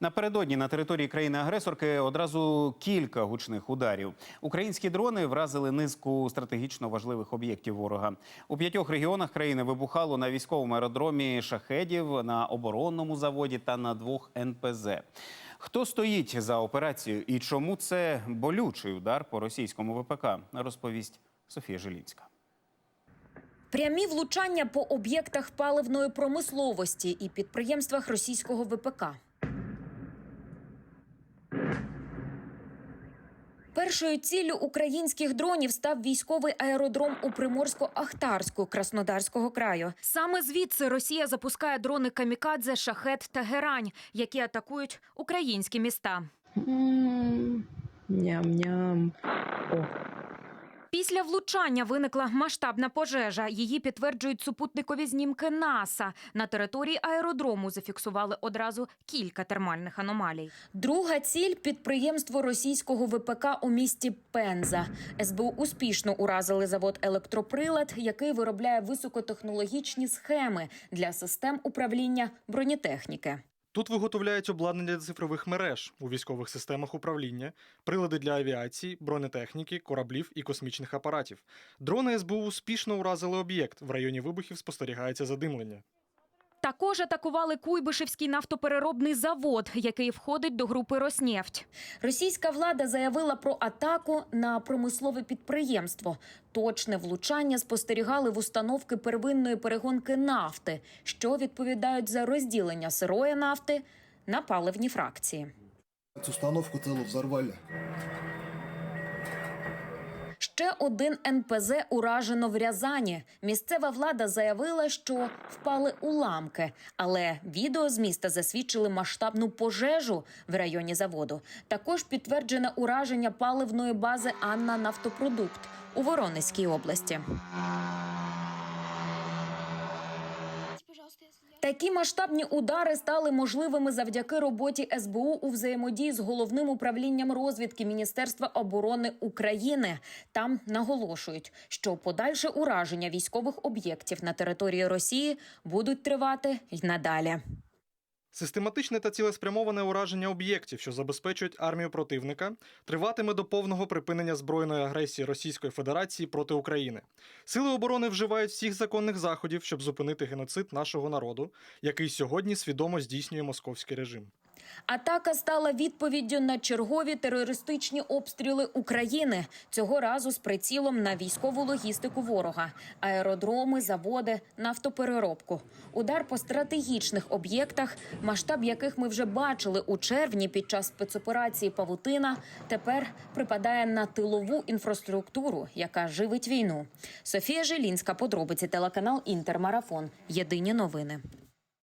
Напередодні на території країни-агресорки одразу кілька гучних ударів. Українські дрони вразили низку стратегічно важливих об'єктів ворога. У п'ятьох регіонах країни вибухало на військовому аеродромі шахедів, на оборонному заводі та на двох НПЗ. Хто стоїть за операцією і чому це болючий удар по російському ВПК, розповість Софія Жилінська. Прямі влучання по об'єктах паливної промисловості і підприємствах російського ВПК. Першою ціллю українських дронів став військовий аеродром у Приморсько-Ахтарську Краснодарського краю. Саме звідси Росія запускає дрони камікадзе, шахет та герань, які атакують українські міста. Ням-ням. О, Після влучання виникла масштабна пожежа. Її підтверджують супутникові знімки НАСА. На території аеродрому зафіксували одразу кілька термальних аномалій. Друга ціль підприємство російського ВПК у місті Пенза. СБУ успішно уразили завод електроприлад, який виробляє високотехнологічні схеми для систем управління бронетехніки. Тут виготовляють обладнання для цифрових мереж у військових системах управління, прилади для авіації, бронетехніки, кораблів і космічних апаратів. Дрони СБУ успішно уразили об'єкт. В районі вибухів спостерігається задимлення. Також атакували Куйбишевський нафтопереробний завод, який входить до групи Роснефть. Російська влада заявила про атаку на промислове підприємство. Точне влучання спостерігали в установки первинної перегонки нафти, що відповідають за розділення сирої нафти на паливні фракції. Цю установку целу взорвали. Ще один НПЗ уражено в Рязані. Місцева влада заявила, що впали уламки, але відео з міста засвідчили масштабну пожежу в районі заводу. Також підтверджене ураження паливної бази Анна Нафтопродукт у Воронезькій області. Такі масштабні удари стали можливими завдяки роботі СБУ у взаємодії з головним управлінням розвідки Міністерства оборони України. Там наголошують, що подальше ураження військових об'єктів на території Росії будуть тривати й надалі. Систематичне та цілеспрямоване ураження об'єктів, що забезпечують армію противника, триватиме до повного припинення збройної агресії Російської Федерації проти України. Сили оборони вживають всіх законних заходів, щоб зупинити геноцид нашого народу, який сьогодні свідомо здійснює московський режим. Атака стала відповіддю на чергові терористичні обстріли України. Цього разу з прицілом на військову логістику ворога, аеродроми, заводи, нафтопереробку. Удар по стратегічних об'єктах, масштаб яких ми вже бачили у червні під час спецоперації Павутина, тепер припадає на тилову інфраструктуру, яка живить війну. Софія Жилінська, подробиці телеканал Інтермарафон. Єдині новини.